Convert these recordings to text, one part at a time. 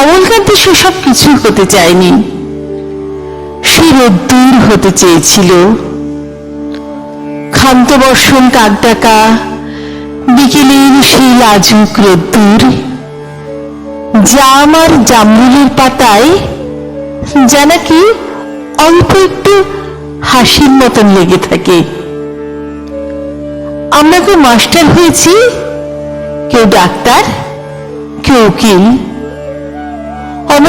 অমলকান্তি সেসব কিছু হতে চায়নি। সে রোদ্দুর হতে চেয়েছিল। ক্ষান্ত বর্ষণ কাক ডাকা বিকেলের সেই লাজুক রোদ্দুর, জাম আর জামরুলের পাতায় যা নাকি অল্প একটু হাসির মতন লেগে থাকে। আমরা কেউ মাস্টার হয়েছি? কেউ ডাক্তার, কেউ উকিল।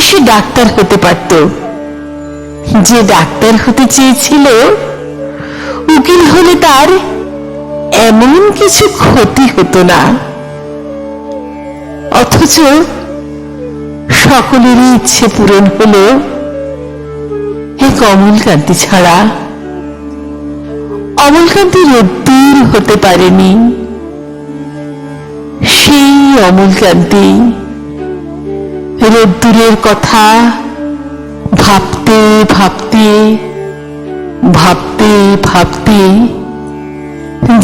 সে ডাক্তার হতে পারত। যে ডাক্তার হতে চেয়েছিল, উকিল হলে তার এমন কিছু ক্ষতি হতো না। অথচ সকলেরই ইচ্ছে পূরণ হলো এই কমলকান্তি ছাড়া। অমলকান্তি রোদ্দুর হতে পারেনি। সেই অমলকান্তি রোদ্দুরের কথা। ভাবতে ভাবতে ভাবতে ভাবতে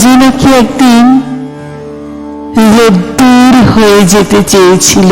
যে নাকি একদিন রোদ্দুর হয়ে যেতে চেয়েছিল।